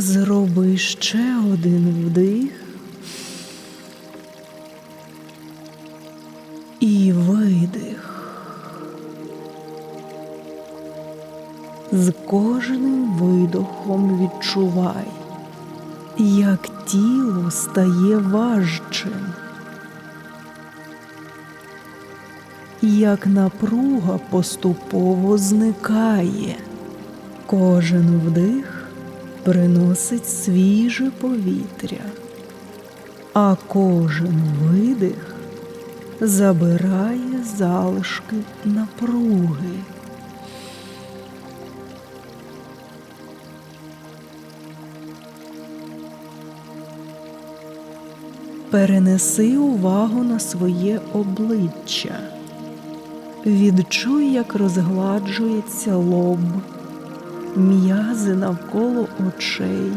Зроби ще один вдих і видих. З кожним видохом відчувай, як тіло стає важчим, як напруга поступово зникає. Кожен вдих приносить свіже повітря, а кожен видих забирає залишки напруги. Перенеси увагу на своє обличчя. Відчуй, як розгладжується лоб, м'язи навколо очей,